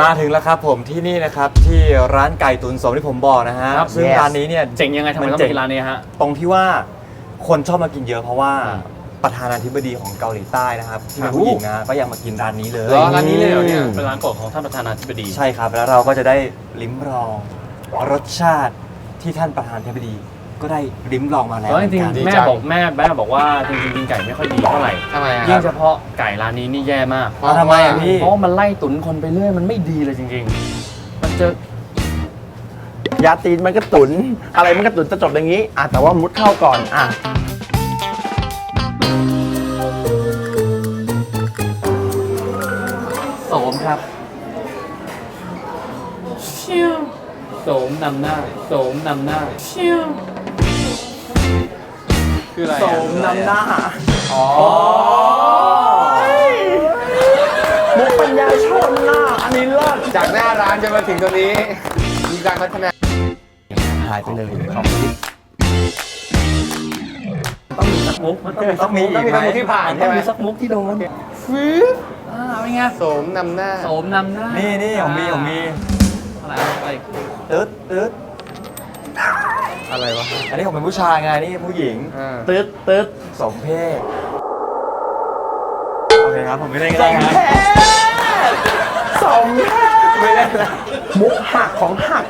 มาถึงแล้วครับผมที่นี่นะครับที่ร้านไก่ตุ๋นสมที่ผมบอกนะฮะครับ ซึ่ง Yes ร้านนี้เนี่ย เจ๋งยังไงทำไมต้องเจ๋ไปร้านนี้ฮะ ตรงที่ว่าคนชอบมากินเยอะเพราะว่าอ่าประธานาธิบดีของเกาหลีใต้นะครับที่เป็นผู้หญิงนะก็ยังมากินร้านนี้เลยเหรอร้านนี้เลยเหรอเนี่ยเป็นร้านโปรดของท่านประธานาธิบดี ใช่ครับแล้วเราก็จะได้ลิ้มลองรสชาติที่ท่านประธานาธิบดี ก็ได้ลิ้มลองมาแล้วแล้วจริงเหมือนกันๆแม่บอกแม่แม่บอกว่าจริงๆกินไก่ไม่ค่อยดีเท่าไหร่ทำไมอะคยิ่รังบ เฉพาะไก่ร้านนี้นี่แย่มากเอาทำไมอะพี่ เพราะว่ามันไล่ตุ๋นคนไปเรื่อยมันไม่ดีเลยจริง ๆ มันจะยาตีนมันก็ตุน อะไรมันก็ตุนจะจบอย่างนี้อะแต่ว่ามุดเข้าก่อนอะโสมครับชิวโสมนำหน้าโสมนำหน้าชิว คืออะไรอะโสมนำหน้าอ๋อมุกปัญญาชนน่ะอันนี้เลิศจากหน้าร้านจะมาถึงตรงนี้ มีการพัฒนาหายไปเลยของต้องมีสักมุกมันต้องมีต้องมีอีกไหมที่ผ่านต้ใช่องไหมมีสักมุกที่โดนฟื้นอ่าเป็นไงโสมนำหน้า โสมนำหน้านี่นี่นี่ผมมีผมมีอะไรอะไรตึ๊ดตึ๊ด อะไรวะ อันนี้ผมเป็นผู้ชายไงนี่ผู้หญิงอ่า ตึ๊ดตึ๊ดสมเพศโอเคครับผมไม่ได้ก็ได้ครับสมแท้ไม่ได้นะมุกหักของหัก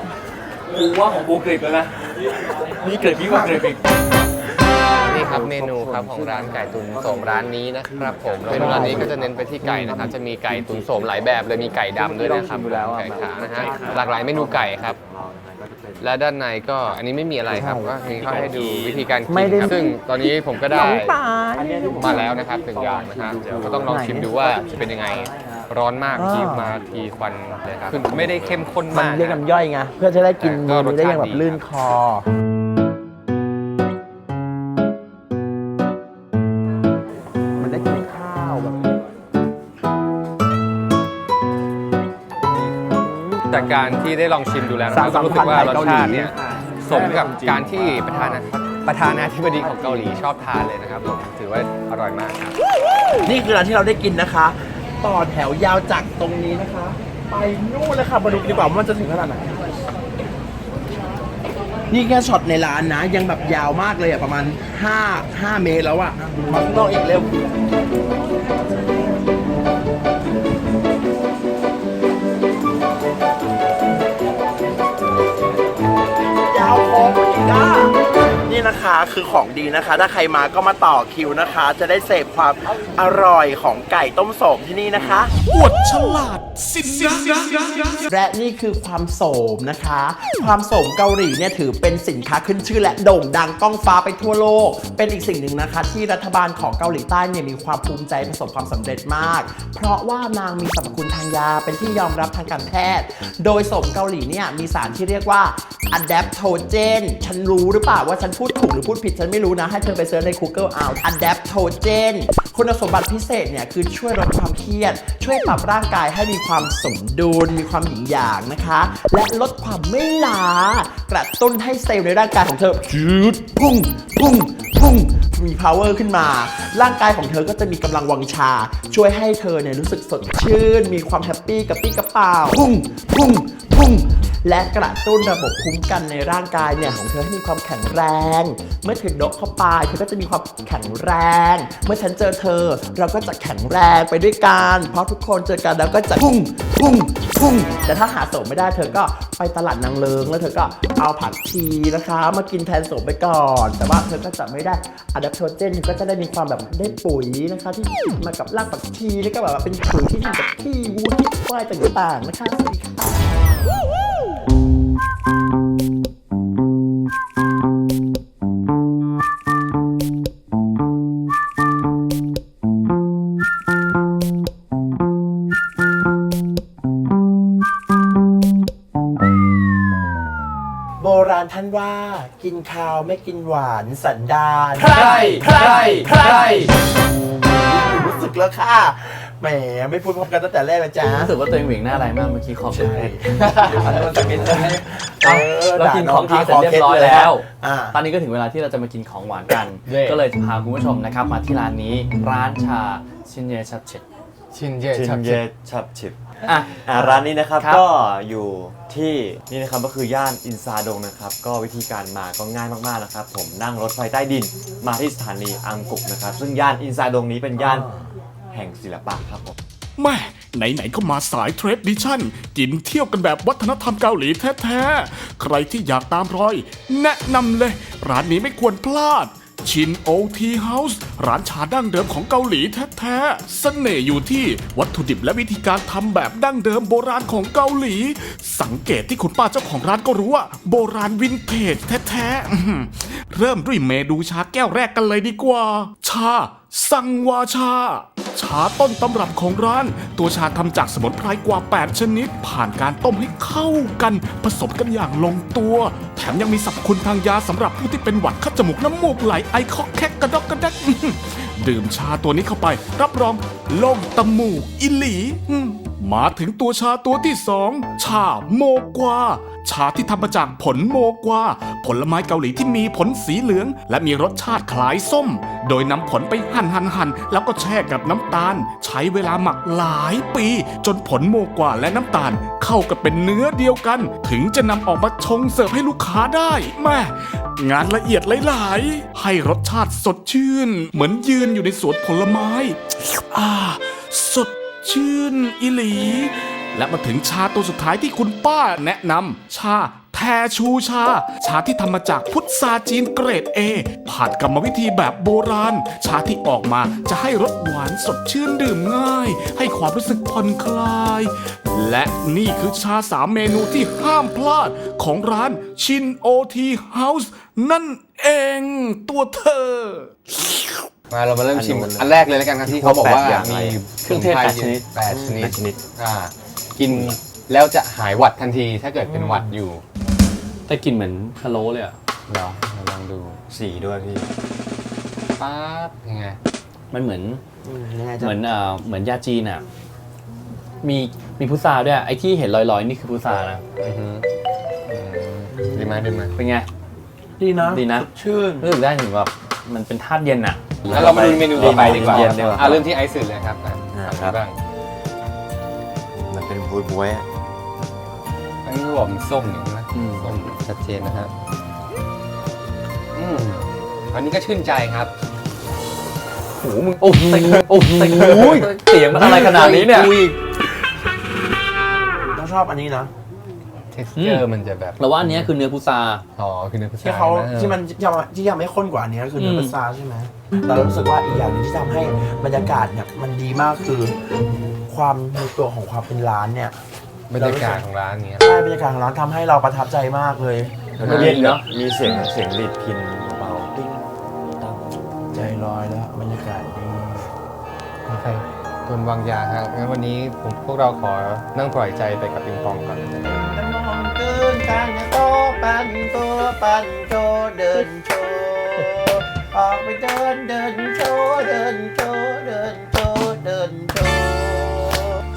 กูว่าของกูกริบแล้วนะนี่กริบยิ่งกว่ากริบอีกนี่ ครับเมนูครับของร้านไก่ตุ๋นโสมร้านนี้นะครับผมเมนูร้านนี้ก็จะเน้นไปที่ไก่นะครับ จะมีไก่ตุ๋นโสมหลายแบบเลยมีไก่ดำด้วยนะครับไก่ขานะฮะหลากหลายเมนูไก่ครับ และด้านในก็อันนี้ไม่มีอะไรครับก็มีเขาให้ดูวิธีการกินไม่ได้ครับซึ่งตอนนี้ผมก็ได้น้องปลามาแล้วนะครับหนึ่งอย่างนะฮะเดี๋ยวก็ต้องลองชิมดูว่าจะเป็นยังไงร้อนมากทีมาทีควันเลยครับคือไม่ได้เข้มข้นมันมากเรียกนะน้ำย่อยไงเพื่อจะได้กินแต่เมก็รนูสได้ชาติอย่างแบบดีลื่นคอ จากการที่ได้ลองชิมดูแล้วนะครับก็รู้สึกว่ารสชาติเนี่ยสมกับการที่ประธานาประธานาธิบดีของเกาหลีชอบทานเลยนะครับผมถือว่าอร่อยมากครับ นี่คือร้านที่เราได้กินนะคะ ต่อแถวยาวจากตรงนี้นะคะ ไปนู่นเลยค่ะมาดูกันดีกว่าว่ามันจะถึงขนาดไหนนี่แค่ช็อตในร้านนะ ยังแบบยาวมากเลยอะประมาณ 5 5 เมตรแล้วอะมาข้างนอกอีกเร็ว นี่นะคะคือของดีนะคะ ถ้าใครมาก็มาต่อคิวนะคะ จะได้เสพความอร่อยของไก่ต้มโสมที่นี่นะคะอวดฉลาดสินะและนี่คือความโสมนะคะ ความโสมเกาหลีเนี่ยถือเป็นสินค้าขึ้นชื่อและโด่งดังก้องฟ้าไปทั่วโลก เป็นอีกสิ่งหนึ่งนะคะ ที่รัฐบาลของเกาหลีใต้เนี่ยมีความภูมิใจประสบความสำเร็จมาก เพราะว่านางมีสรรพคุณทางยาเป็นที่ยอมรับทางการแพทย์ โดยโสมเกาหลีเนี่ยมีสารที่เรียกว่า adaptogen ฉันรู้หรือเปล่าว่าฉันพูดถูกหรือพูดผิดฉันไม่รู้นะ ให้เธอไปเซิร์ชใน Google เอา adaptogen คุณสมบัติพิเศษเนี่ย คือช่วยลดความเครียด ช่วยปรับร่างกายให้มีความสมดุล มีความหยินหยางนะคะ และลดความไม่ล้ากระตุ้นให้เซลล์ในร่างกายของเธอจืดพุ่งพุ่งพุ่งมี power ขึ้นมา ร่างกายของเธอก็จะมีกำลังวังชา ช่วยให้เธอเนี่ยรู้สึกสดชื่น มีความแฮปปี้กับปี้กระเป๋าพุ่งพุ่งพุ่ง และกระตุ้นระบบภูมิกันในร่างกายเนี่ยของเธอให้มีความแข็งแรง เมื่อถึงดกเข้าไปเธอก็จะมีความแข็งแรง เมื่อฉันเจอเธอ เราก็จะแข็งแรงไปด้วยกัน เพราะทุกคนเจอกันแล้วก็จะพุ่งพุ่งพุ่งแต่ถ้าหาโสมไม่ได้เธอก็ไปตลาดนางเลิงแล้วเธอก็เอาผักชีนะคะ มากินแทนโสมไปก่อน แต่ว่าเธอก็จะไม่ได้อะดัปโทเจนก็จะได้มีความแบบได้ปุ๋ยนะคะ ที่มากับรากผักชีแล้วก็แบบว่าเป็นปุ๋ยที่ดีกับที่วูดที่ควายต่างๆนะคะสวัสดีค่ะ โบราณท่านว่ากินข้าวไม่กินหวานสันดานใครใครใครรู้สึกแล้วค่ะแหมไม่พูดพร้อมกันตั้งแต่แรกเลยจ้ารู้สึกว่าตัวเองเหวี่ยงหน้าอะไรมากเมื่อกี้ขอบคุณอันนั้นมันจะเป็นใช่ไหมเออเรากินของด่าทานน้เสร็จเรียบร้อยคแล้วอ่าตอนนี้ก็ถึงเวลาที่เราจะมากินของหวานกันเย่ก็เลยจะพาคุณผู้ชมนะครับมาที่ร้านนี้ร้านชาชินเยชับเชตชินเจชิชับนเจเยชับชิบอะอ่าร้านนี้นะครับครับก็อยู่ ที่นี่นะครับก็คือย่านอินซาดงนะครับก็วิธีการมาก็ง่ายมากๆนะครับผมนั่งรถไฟใต้ดินมาที่สถานีอังกุกนะครับซึ่งย่านอินซาดงนี้เป็นย่านแห่งศิลปะครับผมแม่ไหนๆก็มาสายเทรดดิชั่น กินเที่ยวกันแบบวัฒนธรรมเกาหลีแท้ๆ ใครที่อยากตามรอย แนะนำเลย ร้านนี้ไม่ควรพลาด ชินโอทีเฮาส์ร้านชาดั้งเดิมของเกาหลีแท้ๆ เสน่ห์อยู่ที่วัตถุดิบและวิธีการทำแบบดั้งเดิมโบราณของเกาหลี สังเกตที่คุณป้าเจ้าของร้านก็รู้ว่า โบราณวินเทจแท้ๆ เริ่มด้วยเมนูชาแก้วแรกกันเลยดีกว่า ชา สังวาชา ชาต้นตำรับของร้าน ตัวชาทำจากสมุนไพรกว่า 8 ชนิด ผ่านการต้มให้เข้ากัน ผสมกันอย่างลงตัว แถมยังมีสรรพคุณทางยาสำหรับผู้ที่เป็นหวัดคัดจมูกน้ำมูกไหลไอคอกแคกกระดกกระแดกดื่มชาตัวนี้เข้าไป รับรองโล่งตะมูกอิหลีมมาถึงตัวชาตัวที่สองชาโมกวาชาที่ทำมาจากผลโมกวา ผลไม้เกาหลีที่มีผลสีเหลือง และมีรสชาติคล้ายส้ม โดยนำผลไปหั่นหั่นหั่นแล้วก็แช่กับน้ำตาล ใช้เวลาหมักหลายปี จนผลโมกว่าและน้ำตาล เข้ากันเป็นเนื้อเดียวกัน ถึงจะนำออกมาชงเสิร์ฟให้ลูกค้าได้แม่งานละเอียดหลาย ๆ ให้รสชาติสดชื่น เหมือนยืนอยู่ในสวนผลไม้ อ่า สดชื่นอิหลี และมาถึงชาตัวสุดท้ายที่คุณป้าแนะนำชา แทชูชา ชาที่ทำมาจากพุทราจีนเกรด A ผ่านกรรมวิธีแบบโบราณ ชาที่ออกมาจะให้รสหวานสดชื่นดื่มง่าย ให้ความรู้สึกผ่อนคลาย และนี่คือชาสามเมนูที่ห้ามพลาดของร้านชินโอทีเฮาส์นั่นเองตัวเธอ มาเรามาเริ่มชิม อันนู้นเลยอันแรกเลยแล้วกันครับที่เขาบอกว่าแปดอย่างมีเครื่องเทศแปดชนิดแปดชนิดแปดชนิดอ่ากินแล้วจะหายหวัดทันทีถ้าเกิดเป็นหวัดอยู่ แต่กลินเหมือนพะโล้เลยอะเดี๋ยวเราลองดูสีด้วยพี่ป๊าบยังไงมันเหมือนยังไงเหจ๊ะมือนเอ่อเหมือนยาจีนอะมีมีพุทราด้วยไอ้ที่เห็นลอยๆนี่คือพุทรานะอือฮึอืมดีไหมดีไหมเป็นไง ดีนะดีนะ สชื่น รู้สึกได้ถึงแบบมันเป็นธาตุเย็นอะแล้วเรามาดูเมนูต่อไปดีกว่าเย็นดีกว่า อ่าเริ่มที่ไอซ์สึเลยครับอะอ่าฝั่งครันี้บบ้างมันเป็นบวยบวยๆอะอันนี้คือบอกมันส้มเนี่ยใช่ไหมอืมส้ม ชัดเจนนะฮะอืมอันนี้ก็ชื่นใจครับโอ้โหมึงโอ้โหโอ้โหเสียงมันอะไรขนาดนี้เนี่ยเราชอบอันนี้นะ เท็กซ์เจอร์มันจะแบบเราว่าอันเนี้ยคือเนื้อพุทราอ๋อคือเนื้อพุทราที่เขาะที่มันที่ยังที่ยังไม่ข้นกว่านี้คือเนื้อมปลาซาใช่ไหมแต่เรารู้สึกว่าอีกอย่างหนึงที่ทำให้บรรยากาศเนี่ยมันดีมากคือ ความมีตัวของความเป็นร้านเนี่ย บรรยากาศของร้านเนี้ย ใช่บรรยากาศของร้านทำให้เราประทับใจมากเลยแล้วก็เย็นเนอะ มีเสียงเสียงลีดพินเบาๆติ้งตั้งใจลอยแล้วบรรยากาศดีโอเคตัวนวางยาครับงั้นวันนี้ผมพวกเราขอนั่งปล่อยใจไปกับปิงปองก่อนน้องเกินการโตปันโตปันโตเดินโชว์ออกไปเดินเดินโชว์เดินโชว์เดิน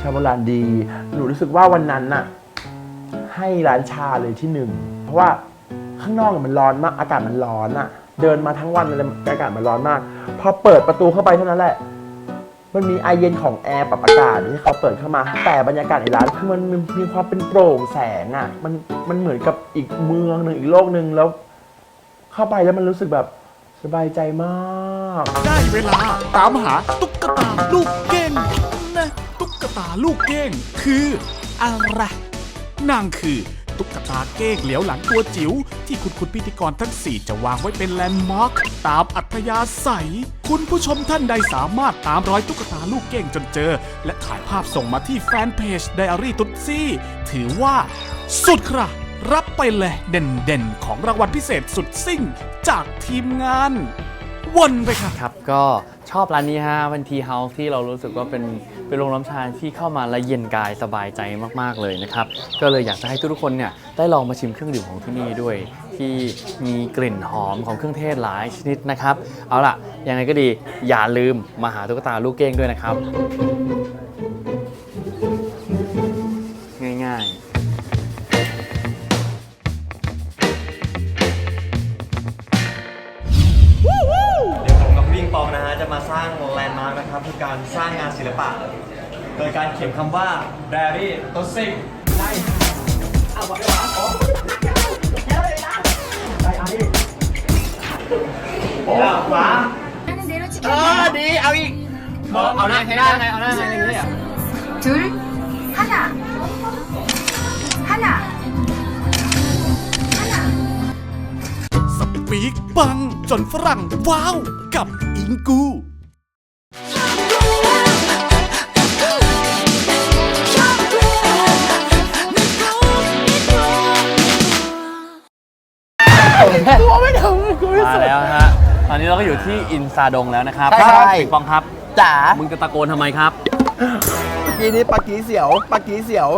ชาโบราณดี หนูรู้สึกว่าวันนั้นน่ะ ให้ร้านชาเลยที่หนึ่ง เพราะว่าข้างนอกมันร้อนมาก อากาศมันร้อนอะเดินมาทั้งวันเลยอากาศมันร้อนมาก พอเปิดประตูเข้าไปเท่านั้นแหละ มันมีไอเย็นของแอร์ปรับอากาศที่เขาเปิดเข้ามา แต่บรรยากาศในร้านคือมันมีความเป็นโปร่งแสงอะมันมันเหมือนกับอีกเมืองหนึ่งอีกโลกหนึ่งแล้ว เข้าไปแล้วมันรู้สึกแบบสบายใจมาก ได้เวลาตามหาตุ๊กตาลูกเก้งน ตาลูกเก้งคืออะไรนางคือตุ๊กตาเก้งเหลียวหลังตัวจิ๋วที่คุณคุณพิธีกรทั้ง 4 จะวางไว้เป็นแลนด์มาร์คตามอัธยาศัย คุณผู้ชมท่านใดสามารถตามรอยตุ๊กตาลูกเก้งจนเจอ และถ่ายภาพส่งมาที่แฟนเพจไดอารี่ตุ๊ดซี่ ถือว่า สุดครับ รับไปเลยเด่นๆ ของรางวัลพิเศษสุดซิ่ง จากทีมงาน วนไปค่ะ ครับก็ชอบร้านนี้ฮะเป็นทีเฮาส์ที่เรารู้สึกว่าเป็นเป็นโรงน้ำชาที่เข้ามาและเย็นกายสบายใจมากๆเลยนะครับ ก็เลยอยากจะให้ทุกๆคนเนี่ยได้ลองมาชิมเครื่องดื่มของที่นี่ด้วย ที่มีกลิ่นหอมของเครื่องเทศหลายชนิดนะครับ เอาล่ะยังไงก็ดีอย่าลืมมาหาตุ๊กตาลูกเก้งด้วยนะครับอดี เอาอีก เอาหน้าให้หน้าไงเอาหน้าไงอย่างนี้อ่ะ 둘, 하나, 하나, 하나. สปีกปังจนฝรั่งว้าว กับอิงกู เราก็อยู่ที่อินซาดงแล้วนะครับใช่ปิงปองครับ จ๋ามึงจะตะโกนทำไมครับ เมื่อกี้นี้ปากีเสียวปากีเสียว